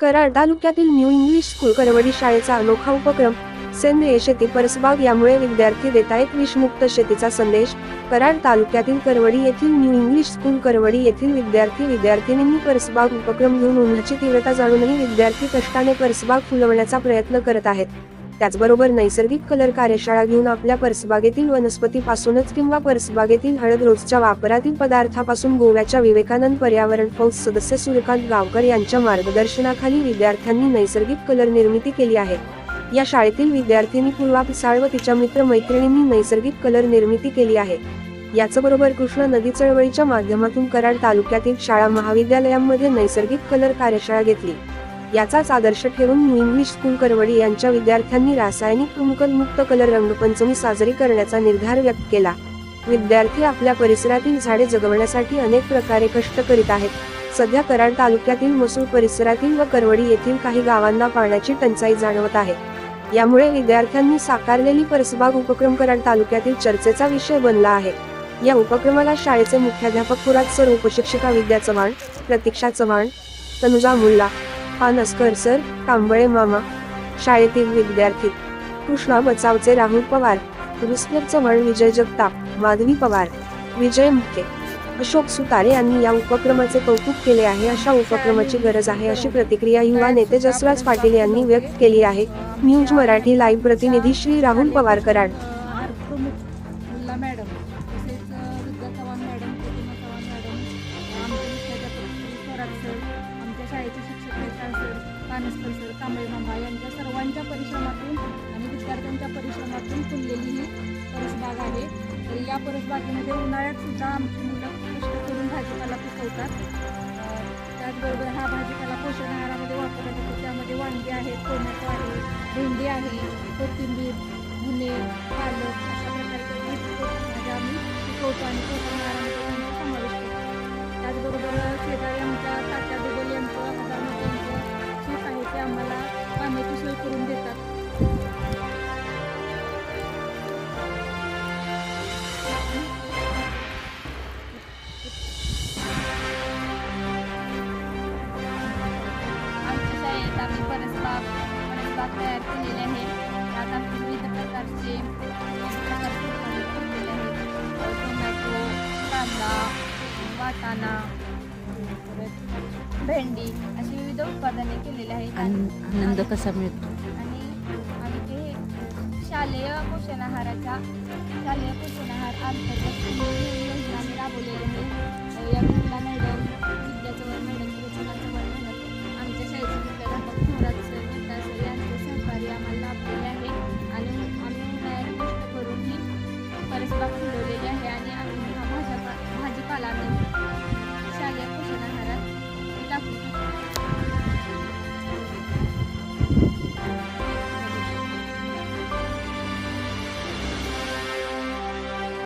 कराड तालुक्यातील new English school करवडी शाळेचा अनोखा उपक्रम. सेंद्रिय शेती परसबाग यामुळे विद्यार्थी देतायत विषमुक्त शेतीचा संदेश. कराड तालुक्यातील करवडी येथील न्यू इंग्लिश स्कूल करवडी येथील विद्यार्थी विद्यार्थिनींनी परसबाग उपक्रम घेऊन उन्हाची तीव्रता जाणूनही विद्यार्थी कष्टाने परसबाग फुलवण्याचा प्रयत्न करत आहेत. त्याचबरोबर नैसर्गिक कलर कार्यशाळा घेऊन आपल्या परसबागेतील वनस्पतीपासूनच किंवा परसबागेतील हळद रोजच्या वापरातील पदार्थापासून गोव्याच्या विवेकानंद पर्यावरण फौज सदस्य सूर्यकांत गावकर यांच्या मार्गदर्शनाखाली विद्यार्थ्यांनी नैसर्गिक कलर निर्मिती केली आहे. या शाळेतील विद्यार्थिनी पूर्वा पिसाळ व तिच्या मित्रमैत्रिणींनी नैसर्गिक कलर निर्मिती केली आहे. याचबरोबर कृष्णा नदी चळवळीच्या माध्यमातून कराड तालुक्यातील शाळा महाविद्यालयांमध्ये नैसर्गिक कलर कार्यशाळा घेतली. याचाच आदर्श ठेवून न्यू इंग्लिश स्कूल करवडी यांच्या विद्यार्थ्यांनी रासायनिक केमिकल मुक्त कलर रंगपंचमी साजरी करण्याचा निर्धार व्यक्त केला. विद्यार्थी आपल्या परिसरातील झाडे जगवण्यासाठी अनेक प्रकारे कष्ट करीत आहेत. सध्या कराड तालुक्यातील मसूर परिसरातील व करवडी येथील काही गावांना पाण्याची टंचाई जाणवत आहे. यामुळे विद्यार्थ्यांनी साकारलेली परसबाग उपक्रम कराड तालुक्यातील चर्चेचा विषय बनला आहे. या उपक्रमाला शाळेचे मुख्याध्यापक पुरात सर उपशिक्षिका विद्या चव्हाण प्रतीक्षा चव्हाण तनुजा मुल्ला हा नस्कर सर कांबळे मामा. शाळेतील विद्यार्थी. कृष्णा बचावचे राहुल पवार. रुस्तर चव्हाण विजय जगताप. माधवी पवार. विजय मुके. अशोक सुतारे यांनी या उपक्रमाचे कौतुक केले आहे. अशा उपक्रमाची गरज आहे अशी प्रतिक्रिया युवा नेते जसराज पाटील यांनी व्यक्त केली आहे. न्यूज मराठी लाईव्ह प्रतिनिधी Shri Rahul Pawar Karad. Madam sir sir Kamble मामा यांच्या सर्वांच्या परिश्रमातून आणि विद्यार्थ्यांच्या परिश्रमातून फुललेली ही परसबाग आहे. तर या परसबागेमध्ये उन्हाळ्यात सुद्धा आमची मुलं कष्ट करून भाजीपाला पिकवतात. त्याचबरोबर हा भाजीपाला पोषण आहारामध्ये वापरला जातो. त्यामध्ये वांगी आहेत टोमॅटो आहे भेंडी आहे कोथिंबीर धने पालक अशा प्रकारचे भाज्या आम्ही पिकवतो आणि पोषण आहारामध्ये शाळेत आम्ही परसबाग परसबाग तयार केलेले आहे आम्ही विविध प्रकारचे केलेले आहेत टोमॅटो कांदा वाटाणा भेंडी अशी विविध उत्पादने केलेली आहेत आन- आनंद कसा मिळतो आणि आणि ते शालेय पोषण आहाराच्या शालेय पोषण आहार अंतर्गत योजना आम्ही राबवलेली आहे या महिला मॅडम